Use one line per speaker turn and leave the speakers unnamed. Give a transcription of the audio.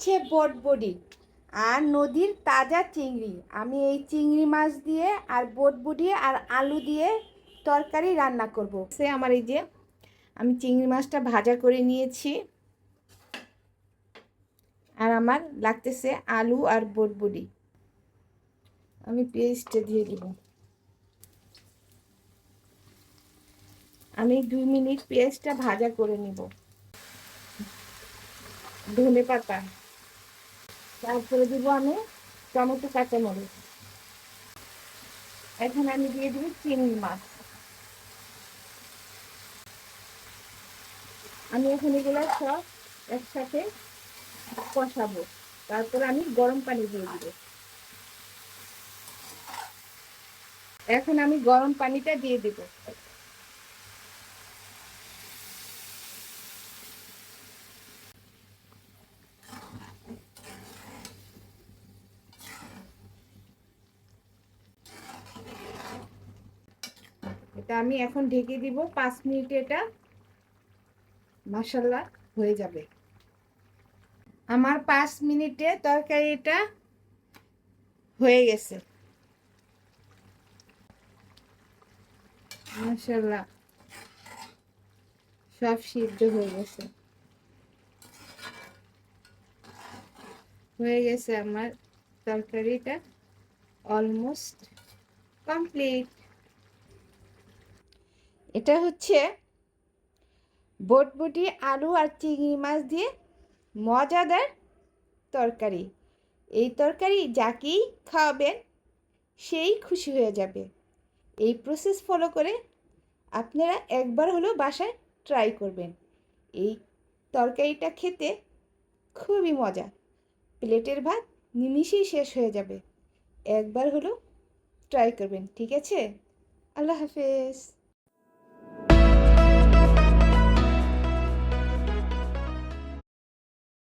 হচ্ছে বটবডি আর নদীর তাজা চিংড়ি। আমি এই চিংড়ি মাছ দিয়ে আর বটবডি আর আলু দিয়ে তরকারি রান্না করব। সে আমার এই যে আমি চিংড়ি মাছটা ভাজা করে নিয়েছি। আর আমার লাগতেছে আলু আর বটবডি। আমি পেস্টটা দিয়ে দিব। আমি দুই মিনিট পেঁয়াজটা ভাজা করে নিব। ধনে পাতা। তারপরে দিব আমি টমেটো, কাঁচামরিচ। এখন আমি দিয়ে দিব চিংড়ি মাছ। আমি এখন এগুলো সব একসাথে কষাবো। তারপর আমি গরম পানি দিয়ে দিব। এখন আমি গরম পানিটা দিয়ে দেব। এটা আমি এখন ঢেকে দিব পাঁচ মিনিটে এটা মশলা হয়ে যাবে। আমার পাঁচ মিনিটে তরকারিটা হয়ে গেছে। মাশাল্লাহ সব সিদ্ধ হয়ে গেছে। হয়ে গেছে আমার তরকারিটা, অলমোস্ট কমপ্লিট। এটা হচ্ছে বটবটি, আলু আর চিংড়ি মাছ দিয়ে মজাদার তরকারি। এই তরকারি যাকেই খাওয়াবেন, সেই খুশি হয়ে যাবে। এই প্রসেস ফলো করে আপনারা একবার হলেও বাসায় ট্রাই করবেন। এই তরকারিটা খেতে খুবই মজা। প্লেটের ভাত নিমিষেই শেষ হয়ে যাবে। একবার হলেও ট্রাই করবেন, ঠিক আছে? আল্লাহ হাফেজ।